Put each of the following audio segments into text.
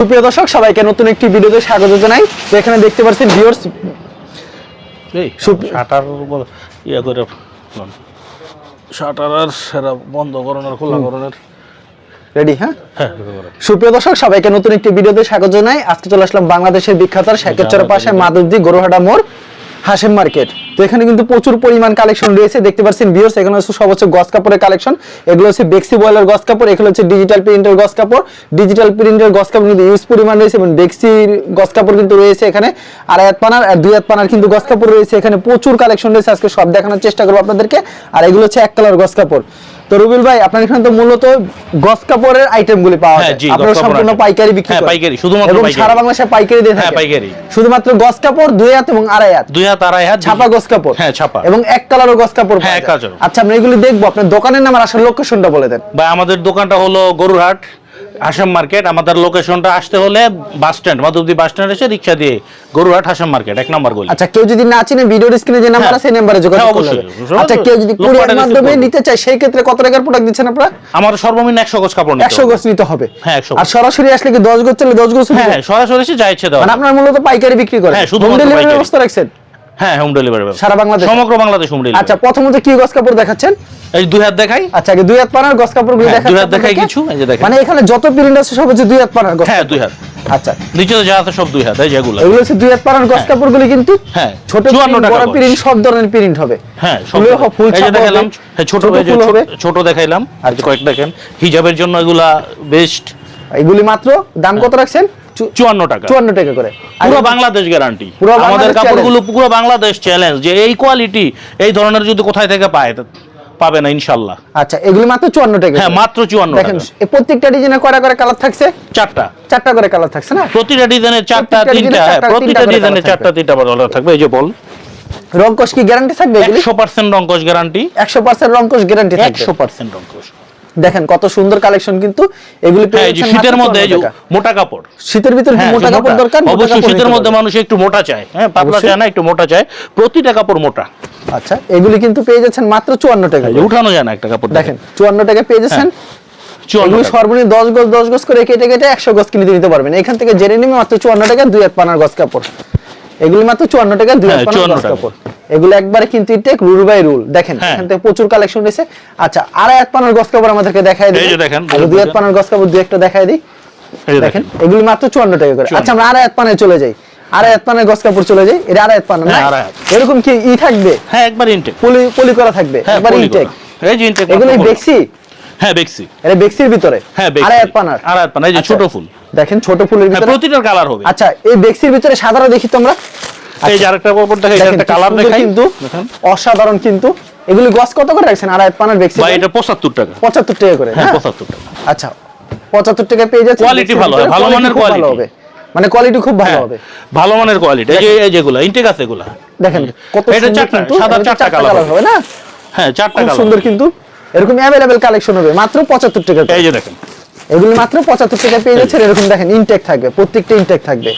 সুপ্রিয় দর্শক সবাইকে নতুন একটি ভিডিওতে স্বাগত জানাই। তো এখানে দেখতে পাচ্ছেন ভিউয়ার্স এই শাটার বল ইয়া করে শাটার আর সেরা বন্ধ করণের খোলা করণের রেডি হ্যাঁ হ্যাঁ সুপ্রিয় দর্শক সবাইকে নতুন একটি ভিডিওতে স্বাগত জানাই। আজকে চলে আসলাম বাংলাদেশের বিখ্যাত শেখের পাশে মাধবদী গরুহাটা মোড়। হাসেম মার্কেট তো এখানে কিন্তু প্রচুর পরিমাণ কালেকশন রয়েছে। দেখতে পাচ্ছেন ভিউয়ার্স এখানে হচ্ছে সব গস কাপড়ের কালেকশন এগুলো হচ্ছে বেক্সি বয়েলের গস কাপড়, এগুলো হচ্ছে ডিজিটাল প্রিন্টের গস কাপড়। ডিজিটাল প্রিন্টের গস কাপড় কিন্তু ইউজ পরিমাণ রয়েছে এবং বেক্সির গস কাপড় কিন্তু রয়েছে এখানে। আর এক পানার, আর দুই এক পানার কিন্তু গস কাপড় রয়েছে এখানে। প্রচুর কালেকশন রয়েছে। আজকে সব দেখানোর চেষ্টা করব আপনাদেরকে। আর এগুলো হচ্ছে এক কালার গস কাপড়। তো রুবিল ভাই আপনার এখানে তো মূলত গস কাপড়ের আইটেমগুলি পাওয়া হ্যাঁ, যায়। আপনার সম্পূর্ণ পাইকারি বিক্রি হ্যাঁ, করেন। পাইকারি, শুধুমাত্র পাইকারি। সারা বাংলাদেশে পাইকারি দিয়ে হ্যাঁ, থাকে পাইকারি। শুধুমাত্র গস কাপড় দুই হাত এবং আড়াই হাত। দুই হাত আড়াই হাত ছাপা গস কাপড়। হ্যাঁ ছাপা। এবং এক কালারও গস কাপড় হ্যাঁ, এক কালার আচ্ছা আমরা এগুলি দেখব। আপনার দোকানের নাম আর আসল লোকেশনটা বলে দেন। ভাই আমাদের দোকানটা হলো গরুরহাট। হাসাম মার্কেট আমাদের লোকেশনটা আসতে হলে bus stand Madhabdi bus stand এসে রিক্সা দিয়ে গরুরহাট হাসাম মার্কেট এক নম্বর গলি। আচ্ছা কেউ যদি না চিনে ভিডিওর স্ক্রিনে যে নাম্বার হ্যাঁ। আছে সেই নাম্বারে যোগাযোগ হ্যাঁ, করতে অবশ্যই, আচ্ছা কেউ যদি কুরিয়ার মাধ্যমে নিতে চায় সেই ক্ষেত্রে কত টাকার প্রোডাক্ট দিচ্ছেন আপনারা? আমার সর্বনিম্ন একশো গজ কাপড় নিতে একশো হবে। গজ নিতে হবে। হ্যাঁ, 100 আর সরাসরি আসলে কি দশ গজ চলে দশ গজ হ্যাঁ হ্যাঁ, সরাসরি এসে যা ইচ্ছে দেওয়া মানে আপনার মূলত পাইকারি বিক্রি করেন। হ্যাঁ, শুধু ডেলিভারি ব্যবস্থা রাখছেন? হ্যাঁ হোম ডেলিভারি সারা বাংলাদেশ? সমগ্র বাংলাদেশ হোম ডেলিভারি আচ্ছা প্রথমত কি গস কাপড় দেখাচ্ছেন? এই দুই হাত দেখাই। আচ্ছা আগে দুই হাত পানার গস কাপড়গুলো হ্যাঁ, দেখাচ্ছেন দুই হাত দেখাই কিছু, এই যে দেখেন। মানে এখানে যত প্রিন্ট আছে সব হচ্ছে দুই হাত পানার গস হ্যাঁ দুই হাত। আচ্ছা। নিচে যা আছে সব দুই হাত এই যেগুলো। এগুলো হচ্ছে দুই হাত পানার গস কাপড় গুলি কিন্তু হ্যাঁ, ছোট 54 প্রিন্ট টাকা বড়। প্রিন্ট সব ধরনের প্রিন্ট হবে। হ্যাঁ সব ফুল এই যে দেখালাম হ্যাঁ, ছোট ছোট দেখাইলাম। আর যে কয়েকটা দেখেন হিজাবের জন্য এগুলা বেস্ট এগুলি মাত্র দাম কত রাখছেন? চুয়ান্ন টাকা। চুয়ান্ন টাকা করে। পুরো বাংলাদেশ গ্যারান্টি পুরো আমাদের কাপড়গুলো পুরো বাংলাদেশ চ্যালেঞ্জ যে এই কোয়ালিটি এই ধরনের যদি কোথায় থেকে পায় পাবে না ইনশাল্লাহ আচ্ছা এগুলি মাত্র চুয়ান্ন টাকা হ্যাঁ মাত্র চুয়ান্ন দেখেন প্রত্যেকটা ডিজাইনে কয়টা করে কালার থাকছে? চারটা। চারটা করে কালার থাকছে না? প্রতিটা ডিজাইনের চারটা তিনটা ডিজাইনে হ্যাঁ চারটা, প্রতিটা তিনটা ডিজাইনের চারটা তিনটা বদল থাকবে। এই যে বল। রংকশ কি গ্যারান্টি থাকবে এগুলি? একশো পার্সেন্ট রঙ্কশ গ্যারান্টি একশো পার্সেন্ট রংকশ গ্যারান্টি থাকবে। একশো পার্সেন্ট রঙ্কশ দেখেন কত সুন্দর কালেকশন কিন্তু এগুলি হ্যাঁ শীতের মধ্যে এই যে মোটা কাপড়। শীতের ভিতরে হ্যাঁ, মোটা কাপড় দরকার? অবশ্যই শীতের মধ্যে মানুষ একটু মোটা চায়। হ্যাঁ পাতলা চায় না একটু মোটা চায়। প্রতিটা কাপড় মোটা। আচ্ছা এগুলি কিন্তু পেয়ে যাচ্ছেন মাত্র চুয়ান্ন টাকা উঠানো যায় না একটা কাপড় দেখেন চুয়ান্ন টাকা পেয়ে যাচ্ছেন। চুয়ান্ন সর্বনিম্ন দশ গজ দশ গজ করে কেটে কেটে একশো গজ কিনে নিতে পারবেন। এখান থেকে জেনে নেবে মাত্র চুয়ান্ন টাকা দুই এক পানার গজ কাপড়। এগুলি মাত্র চুয়ান্ন টাকা দুই এক পানার গজ কাপড়। এগুলো একবারে কিন্তু টেক রুল বাই রুল। দেখেন হ্যাঁ। এখান থেকে প্রচুর কালেকশন রয়েছে। আচ্ছা আর এক পানার গজ কাপড় আমাদেরকে দেখাই দিই। দেখেন, দুই এক পানার গজ কাপড় দুই একটা দিই। দেখেন দেখেন। এগুলি মাত্র চুয়ান্ন টাকা করে। আচ্ছা আমরা আর এক পানে চলে যাই। পানের কাপড় চলে এটা পানা না আড়াই হাত। এরকম কি ই থাকবে? হ্যাঁ একবার ইনটেক পলি পলি করা থাকবে হ্যাঁ একবার ইনটেক এই যে ইনটেক এগুলো বেক্সি? হ্যাঁ বেক্সি। এটা বেক্সির ভিতরে? হ্যাঁ আর এক পানার আর এক এই যে আচ্ছা, ছোট ফুল। দেখেন ছোট ফুলের ভিতরে প্রতিটার কালার হবে। আচ্ছা এই বেক্সির ভিতরে সাদাটা দেখি তোমরা। এই যে আরেকটা দেখাই একটা কালার দেখাই। কিন্তু অসাধারণ কিন্তু। এগুলি গস কত করে রাখছেন? আর এক পানার বেক্সি ভাই এটা টাকা। পঁচাত্তর টাকা করে হ্যাঁ পঁচাত্তর টাকা। আচ্ছা পঁচাত্তর টাকা পেয়ে যাচ্ছে Quality ভালো ভালো মানের ভালো হবে। মানে কোয়ালিটি খুব ভালো হ্যাঁ, হবে। ভালো মানের কোয়ালিটি এই যে এই যেগুলো ইনটেক আছে এগুলা। দেখেন কত এটা সুন্দর চারটা, সাদা চারটা কালার হবে। না? হ্যাঁ চারটা কালার সুন্দর কিন্তু এরকম অ্যাভেলেবেল কালেকশন হবে মাত্র পঁচাত্তর টাকা এই যে দেখেন। এগুলি মাত্র পঁচাত্তর টাকা পেয়ে যাচ্ছেন এরকম দেখেন ইনটেক থাকবে প্রত্যেকটা ইনটেক থাকবে।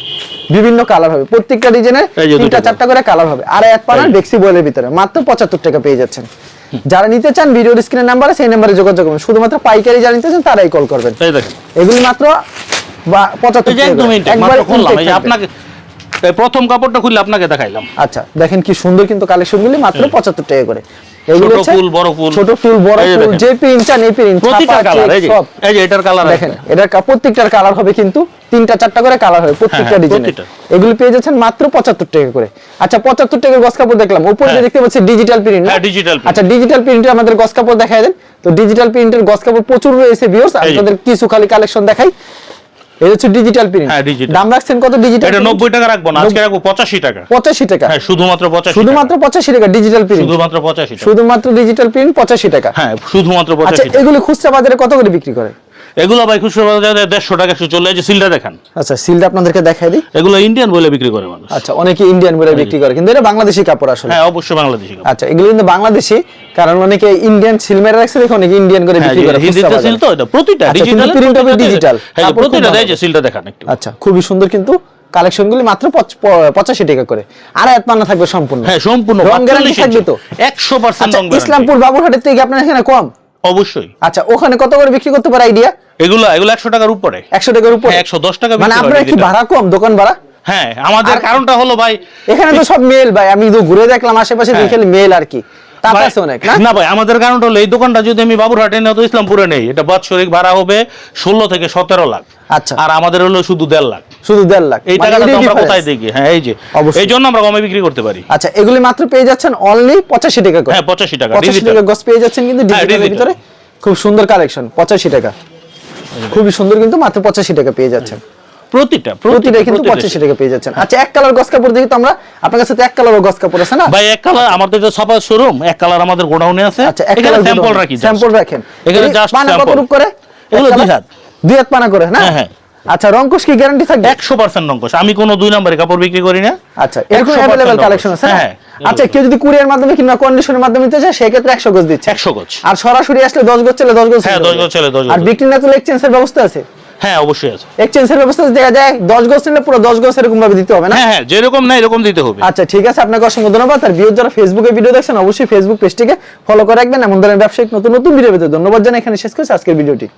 বিভিন্ন কালার হবে প্রত্যেকটা ডিজাইনের এই তিনটা চারটা করে কালার হবে। আর এক পানার। বেক্সি বয়েলের ভিতরে মাত্র পঁচাত্তর টাকা পেয়ে যাচ্ছেন। যারা নিতে চান ভিডিওর স্ক্রিনের নাম্বারে সেই নাম্বারে যোগাযোগ করবেন শুধুমাত্র পাইকারি যারা নিতে চান তারাই কল করবেন। এই দেখেন। এগুলি মাত্র বা পঁচাত্তর টাকা। আপনাকে প্রথম কাপড়টা খুললে আপনাকে দেখাইলাম। আচ্ছা দেখেন কি সুন্দর কিন্তু কালেকশনগুলি মাত্র পঁচাত্তর টাকা করে। এগুলো ফুল, বড় ফুল। ছোট ফুল বড় ফুল যে প্রিন্ট চান এই প্রিন্ট প্রতিটা কালার এই যে এই যে এটার কালার দেখেন এটার প্রত্যেকটার কালার হবে কিন্তু তিনটা চারটা করে কালার হবে প্রত্যেকটা ডিজাইন প্রতিটা। পেয়ে যাচ্ছেন মাত্র পঁচাত্তর টাকা করে। আচ্ছা টাকার গস কাপড় দেখলাম। উপরে যে হ্যাঁ। দেখতে পাচ্ছি ডিজিটাল প্রিন্ট হ্যাঁ, digital আচ্ছা ডিজিটাল প্রিন্টে আমাদের গস কাপড় দেখায় দেন। তো ডিজিটাল প্রিন্টের গস কাপড় প্রচুর রয়েছে ভিউয়ার্স আপনাদের কিছু খালি কালেকশন দেখাই। হচ্ছে ডিজিটাল প্রিন্ট হ্যাঁ, digital। দাম রাখছেন কত ডিজিটাল এটা নব্বই টাকা রাখব না আজকে রাখব পঁচাশি টাকা। পঁচাশি টাকা। হ্যাঁ শুধুমাত্র শুধুমাত্র টাকা। ডিজিটাল প্রিন্ট শুধুমাত্র পঁচাশি টাকা। শুধুমাত্র ডিজিটাল প্রিন্ট পঁচাশি টাকা। হ্যাঁ শুধুমাত্র আচ্ছা পঁচাশি খুচরা বাজারে কত করে বিক্রি করে? এগুলো ভাই খুচরো বাজারে দেড়শো টাকা একশো চলে যে সিলটা দেখান। আচ্ছা সিলটা আপনাদেরকে দেখাই দিই। এগুলো ইন্ডিয়ান বলে বিক্রি করে মানুষ। আচ্ছা অনেকে ইন্ডিয়ান বলে বিক্রি করে কিন্তু এটা বাংলাদেশি কাপড় আসলে। হ্যাঁ অবশ্যই বাংলাদেশি আচ্ছা এগুলো কিন্তু বাংলাদেশি। কারণ অনেকে ইন্ডিয়ান সিল মেরে রাখছে দেখে অনেকে ইন্ডিয়ান করে হ্যাঁ বিক্রি করে হিন্দিতে সিল তো এটা প্রতিটা আচ্ছা, ডিজিটাল print হবে digital। হ্যাঁ প্রতিটা। দেয় যে সিলটা দেখান একটু। আচ্ছা খুবই সুন্দর কিন্তু কালেকশনগুলি মাত্র পঁচ- প- পঁচাশি টাকা করে। আর এক পান্না থাকবে সম্পূর্ণ। হ্যাঁ সম্পূর্ণ রং গ্যারান্টি থাকবে তো? একশো পার্সেন্ট আচ্ছা। ইসলামপুর বাবুরহাটের থেকে আপনার এখানে কম? অবশ্যই। আচ্ছা ওখানে কত করে বিক্রি করতে পারে আইডিয়া এগুলো এগুলো একশো টাকার উপরে। একশো টাকার উপরে? একশো দশ টাকা মানে হয় আপনার কি ভাড়া কম দোকান ভাড়া? হ্যাঁ আমাদের কারণটা হলো ভাই এখানে তো সব মেল ভাই আমি তো ঘুরে দেখলাম আশেপাশে হ্যাঁ। দেখে মেল আর কি। তাপ আছে অনেক না? না ভাই আমাদের কারণটা হলো এই দোকানটা যদি আমি বাবুরহাটে না তো ইসলামপুরে নেই এটা বাৎসরিক ভাড়া হবে ষোলো থেকে সতেরো লাখ। আচ্ছা। আর আমাদের হলো শুধু দেড় লাখ। শুধু দেড় লাখ। এই মানে টাকাটা আমরা কোথায় দেখি? হ্যাঁ এই যে। এই জন্য আমরা কমে বিক্রি করতে পারি। আচ্ছা এগুলি মাত্র পেয়ে যাচ্ছেন অনলি পঁচাশি টাকা হ্যাঁ পঁচাশি টাকা পঁচাশি টাকা গস পেয়ে যাচ্ছেন কিন্তু হ্যাঁ, ডিজিটালের ভিতরে। খুব সুন্দর কালেকশন পঁচাশি টাকা। খুবই সুন্দর কিন্তু মাত্র পঁচাশি টাকা পেয়ে যাচ্ছেন। প্রতিটা প্রতিটা কিন্তু টাকা পেয়ে যাচ্ছেন। আচ্ছা এক কালার গস কাপড় দেখি তো আমরা। আপনার কাছে তো এক কালার গস কাপড় আছে না? ভাই এক কালার আমাদের সাপা শোরুম এক কালার আমাদের গোডাউনে আছে। আচ্ছা এক কালার স্যাম্পল রাখি স্যাম্পল রাখেন। এখানে জাস্ট পানা কত রূপ করে? এগুলো দুই হাত। দুই হাত পানা করে না? হ্যাঁ, হ্যাঁ। আচ্ছা কি গ্যারান্টি থাকবে? একশো পার্সেন্ট নঙ্কশ আমি কোনো দুই নম্বরে কাপড় বিক্রি করি না। আচ্ছা এরকম 100% কালেকশন আছে হ্যাঁ, আচ্ছা কেউ যদি কুরিয়ার মাধ্যমে কিংবা কন্ডিশনের মাধ্যমে নিতে চায় সেক্ষেত্রে একশো গজ দিচ্ছে। একশো গজ। আর সরাসরি আসলে দশ গজ চলে দশ গজ হ্যাঁ, নিতে 10 গজ চলে 10 গজ। আর বিক্রি না এক্সচেঞ্জের ব্যবস্থা আছে? হ্যাঁ অবশ্যই আছে। এক্সচেঞ্জের ব্যবস্থা দেখা যায় দশ গজ নিলে পুরো দশ গজ এরকম ভাবে দিতে হবে না? হ্যাঁ হ্যাঁ যেরকম না এরকম দিতে হবে। আচ্ছা ঠিক আছে আপনাকে অসংখ্য ধন্যবাদ। আর ভিউজ যারা ফেসবুকে ভিডিও দেখছেন অবশ্যই ফেসবুক পেজটিকে ফলো করে রাখবেন। এমন ধরনের ব্যবসায়িক নতুন নতুন ভিডিও পেতে ধন্যবাদ জানাই। এখানে শেষ করছি আজকের ভিডিওটি